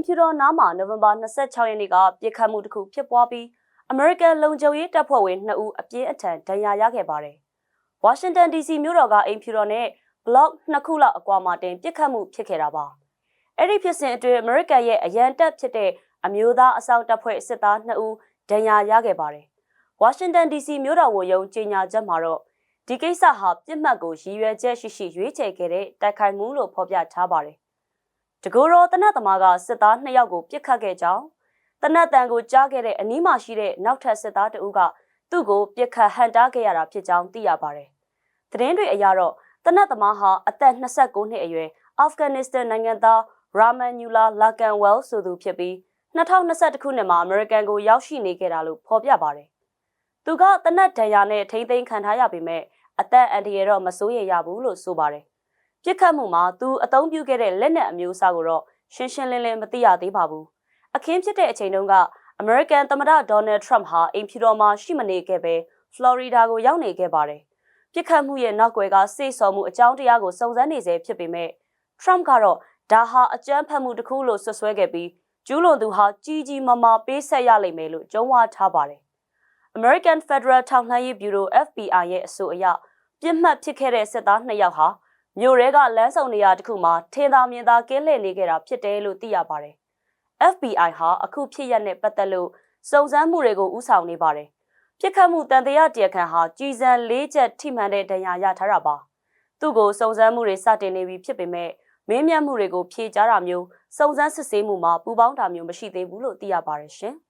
မ်ဖြူတော်နားမှာနိုဝင်ဘာ26ရက်နေ့ကပြစ်ခတ်မှုတစ်ခုဖြစ်ပွားပြီးအမေရိကန်လုံခြုံရေးတပ်ဖွဲ့ဝင်2ဦးအပြင်းအထန်ဒဏ်ရာရခဲ့ပါတယ်။ဝါရှင်တန် DC မြို့တော်ကအိမ်ဖြူတော်နဲ့ဘလော့နှစ်ခုလောက်အကွာမှာတင်ပြစ်ခတ်မှုဖြစ်ခဲ့တာပါ။အဲ့ဒီဖြစ်စဉ်အတွင်းအမေရိကန်ရဲ့အရန်တပ်ဖြစ်တဲ့အမျိုးသားအစောင့်တပ်ဖွဲ့စစ်သား2ဦးဒဏ်ရာရခဲ့ပါတယ်။ဝါရှင်တန် DC မြို့တော်ဝန်ရုံးကြေညာချက်မှာတော့ဒီကိစ္စဟာပြစ်မှတ်ကိုရည်ရွယ်ချက်ရှိရှိရွေးချယ်ခဲ့တဲ့တိုက်ခိုက်မှုလို့ဖော်ပြထားပါတယ်။ တကူတော်တနတ်သမားကစစ်သား2ယောက်ကိုပြစ်ခတ်ခဲ့ကြောင်းတနတ်တန်ကိုကြားခဲ့တဲ့အနီးမှာရှိတဲ့နောက်ထပ်စစ်သားတဦးကသူ့ကိုပြစ်ခတ်ဟန်တားခဲ့ရတာဖြစ်ကြောင်းသိရပါတယ်။သတင်းတွေအရတော့တနတ်သမားဟာအသက်29နှစ်အရွယ်အာဖဂန်နစ္စတန်နိုင်ငံသားရာမန်နျူလာလာကန်ဝဲလ်ဆိုသူဖြစ်ပြီး2021ခုနှစ်မှာအမေရိကန်ကိုရောက်ရှိနေခဲ့တာလို့ဖော်ပြပါတယ်။သူကတနတ်ဒဏ်ရာနဲ့ထိမ့်သိမ်းခံထားရပေမဲ့အသက်အန္တရာယ်တော့မစိုးရိမ်ရဘူးလို့ဆိုပါတယ်။ ပြစ်ခတ်မှုမှာသူအသုံးပြုခဲ့တဲ့လက်နက်အမျိုးအစားကိုတော့ရှင်းရှင်းလင်းလင်းမသိရသေးပါဘူး။အခင်းဖြစ်တဲ့အချိန်တုန်းကအမေရိကန်သမ္မတဒေါ်နယ်ထရမ့်ဟာအိမ်ဖြူတော်မှာရှိမနေခဲ့ပဲဖလော်ရီဒါကိုရောက်နေခဲ့ပါတယ်။ပြစ်ခတ်မှုရဲ့နောက်ွယ်ကစိတ်ဆော်မှုအကြောင်းတရားကိုစုံစမ်းနေစေဖြစ်ပေမဲ့ထရမ့်ကတော့ဒါဟာအကြမ်းဖက်မှုတစ်ခုလို့ဆွဆွဲခဲ့ပြီးကျူးလွန်သူဟာကြီးကြီးမားမားပေးဆက်ရလိမ့်မယ်လို့ကြုံဝါထားပါတယ်။ American Federal ထောက်လှမ်းရေး Bureau FBI ရဲ့အဆိုအရပြစ်မှတ်ဖြစ်ခဲ့တဲ့စစ်သား2ယောက်ဟာ မြို့ရဲကလမ်းဆောင်နေရာတစ်ခုမှာထင်သာမြင်သာကင်းလှည့်နေခဲ့တာဖြစ်တယ်လို့သိရပါတယ်။ FBI ဟာအခုဖြစ်ရပ်နဲ့ပတ်သက်လို့စုံစမ်းမှုတွေကိုဥဆောင်နေပါတယ်။ပြစ်ခတ်မှုတန်တရားတရားခံဟာကြီးစံ၄ချက်ထိမှန်တဲ့ဒဏ်ရာရထားတာပါ။သူ့ကိုစုံစမ်းမှုတွေစတင်နေပြီဖြစ်ပေမဲ့မင်းမြတ်မှုတွေကိုဖြေကြားတာမျိုးစုံစမ်းစစ်ဆေးမှုမှာပူးပေါင်းတာမျိုးမရှိသေးဘူးလို့သိရပါတယ်ရှင်။